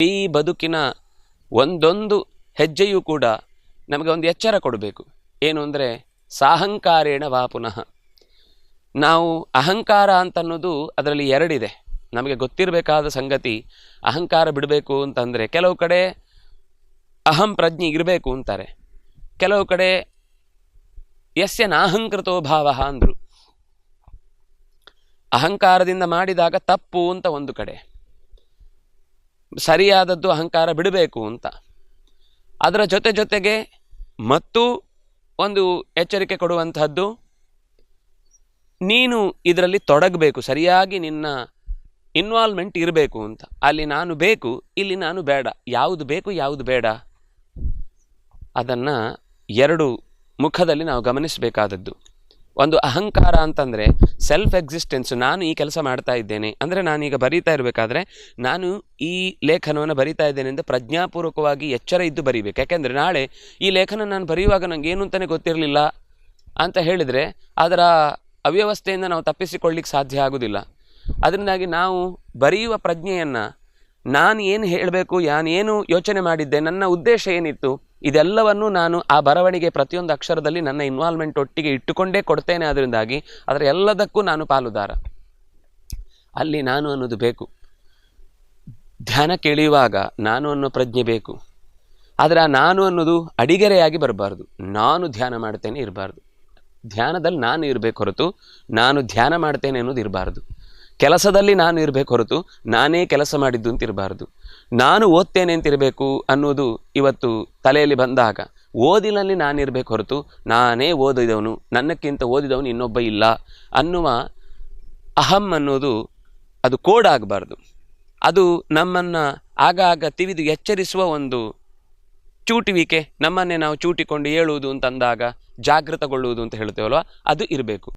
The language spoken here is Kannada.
ಈ ಬದುಕಿನ ಒಂದೊಂದು ಹೆಜ್ಜೆಯೂ ಕೂಡ ನಮಗೆ ಒಂದು ಎಚ್ಚರ ಕೊಡಬೇಕು. ಏನು ಅಂದರೆ ಸಾಹಂಕಾರೇಣ ವಾ ಪುನಃ. ನಾವು ಅಹಂಕಾರ ಅಂತನ್ನೋದು ಅದರಲ್ಲಿ ಎರಡಿದೆ. ನಮಗೆ ಗೊತ್ತಿರಬೇಕಾದ ಸಂಗತಿ, ಅಹಂಕಾರ ಬಿಡಬೇಕು ಅಂತಂದರೆ ಕೆಲವು ಕಡೆ ಅಹಂ ಪ್ರಜ್ಞೆ ಇರಬೇಕು ಅಂತಾರೆ. ಕೆಲವು ಕಡೆ ಯಸ್ಯ ನಾಹಂಕೃತೋ ಭಾವ ಅಂದರು. ಅಹಂಕಾರದಿಂದ ಮಾಡಿದಾಗ ತಪ್ಪು ಅಂತ ಒಂದು ಕಡೆ. ಸರಿಯಾದದ್ದು ಅಹಂಕಾರ ಬಿಡಬೇಕು ಅಂತ. ಅದರ ಜೊತೆ ಜೊತೆಗೆ ಮತ್ತು ಒಂದು ಎಚ್ಚರಿಕೆ ಕೊಡುವಂತಹದ್ದು, ನೀನು ಇದರಲ್ಲಿ ತೊಡಗಬೇಕು, ಸರಿಯಾಗಿ ನಿನ್ನ ಇನ್ವಾಲ್ವ್ಮೆಂಟ್ ಇರಬೇಕು ಅಂತ. ಅಲ್ಲಿ ನಾನು ಬೇಕು, ಇಲ್ಲಿ ನಾನು ಬೇಡ. ಯಾವುದು ಬೇಕು, ಯಾವುದು ಬೇಡ. ಅದನ್ನು ಎರಡು ಮುಖದಲ್ಲಿ ನಾವು ಗಮನಿಸಬೇಕಾದದ್ದು. ಒಂದು ಅಹಂಕಾರ ಅಂತಂದರೆ ಸೆಲ್ಫ್ ಎಕ್ಸಿಸ್ಟೆನ್ಸ್ ನಾನು ಈ ಕೆಲಸ ಮಾಡ್ತಾ ಇದ್ದೇನೆ. ಅಂದರೆ ನಾನೀಗ ಬರೀತಾ ಇರಬೇಕಾದ್ರೆ ನಾನು ಈ ಲೇಖನವನ್ನು ಬರಿತಾ ಇದ್ದೇನೆ ಅಂತ ಪ್ರಜ್ಞಾಪೂರ್ವಕವಾಗಿ ಎಚ್ಚರ ಇದ್ದು ಬರೀಬೇಕು. ಯಾಕೆಂದರೆ ನಾಳೆ ಈ ಲೇಖನ ನಾನು ಬರೆಯುವಾಗ ನನಗೆ ಏನು ಅಂತಲೇ ಗೊತ್ತಿರಲಿಲ್ಲ ಅಂತ ಹೇಳಿದರೆ ಅದರ ಅವ್ಯವಸ್ಥೆಯಿಂದ ನಾವು ತಪ್ಪಿಸಿಕೊಳ್ಳಿಕ್ಕೆ ಸಾಧ್ಯ ಆಗೋದಿಲ್ಲ. ಅದರಿಂದಾಗಿ ನಾವು ಬರೆಯುವ ಪ್ರಜ್ಞೆಯನ್ನು ನಾನು ಏನು ಹೇಳಬೇಕು ನಾನು ಏನು ಯೋಚನೆ ಮಾಡಿದ್ದೆ, ನನ್ನ ಉದ್ದೇಶ ಏನಿತ್ತು ಇದೆಲ್ಲವನ್ನು ನಾನು ಆ ಬರವಣಿಗೆ ಪ್ರತಿಯೊಂದು ಅಕ್ಷರದಲ್ಲಿ ನನ್ನ ಇನ್ವಾಲ್ವ್ಮೆಂಟ್ ಒಟ್ಟಿಗೆ ಇಟ್ಟುಕೊಂಡೇ ಕೊಡ್ತೇನೆ ಅದರಿಂದಾಗಿ ಅದರ ಎಲ್ಲದಕ್ಕೂ ನಾನು ಪಾಲುದಾರ. ಅಲ್ಲಿ ನಾನು ಅನ್ನೋದು ಬೇಕು. ಧ್ಯಾನ ಕೇಳಿಯುವಾಗ ನಾನು ಅನ್ನೋ ಪ್ರಜ್ಞೆ ಬೇಕು. ಆದರೆ ಆ ನಾನು ಅನ್ನೋದು ಅಡಿಗೆರೆಯಾಗಿ ಬರಬಾರ್ದು. ನಾನು ಧ್ಯಾನ ಮಾಡ್ತೇನೆ ಇರಬಾರ್ದು. ಧ್ಯಾನದಲ್ಲಿ ನಾನು ಇರಬೇಕು ಹೊರತು ನಾನು ಧ್ಯಾನ ಮಾಡ್ತೇನೆ ಅನ್ನೋದು ಇರಬಾರ್ದು. ಕೆಲಸದಲ್ಲಿ ನಾನು ಇರಬೇಕು ಹೊರತು ನಾನೇ ಕೆಲಸ ಮಾಡಿದ್ದು ಅಂತ ಇರಬಾರ್ದು. ನಾನು ಓದ್ತೇನೆ ಅಂತ ಇರಬೇಕು ಅನ್ನೋದು ಇವತ್ತು ತಲೆಯಲ್ಲಿ ಬಂದಾಗ ಓದಿನಲ್ಲಿ ನಾನಿರಬೇಕು ಹೊರತು ನಾನೇ ಓದಿದವನು, ನನ್ನಕ್ಕಿಂತ ಓದಿದವನು ಇನ್ನೊಬ್ಬ ಇಲ್ಲ ಅನ್ನುವ ಅಹಂ ಅನ್ನೋದು ಅದು ಕೋಡ್ ಆಗಬಾರ್ದು ಅದು ನಮ್ಮನ್ನು ಆಗಾಗ ತಿವಿದು ಎಚ್ಚರಿಸುವ ಒಂದು ಚೂಟುವಿಕೆ, ನಮ್ಮನ್ನೇ ನಾವು ಚೂಟಿಕೊಂಡು ಹೇಳುವುದು ಅಂತಂದಾಗ ಜಾಗೃತಗೊಳ್ಳುವುದು ಅಂತ ಹೇಳ್ತೇವಲ್ವ? ಅದು ಇರಬೇಕು.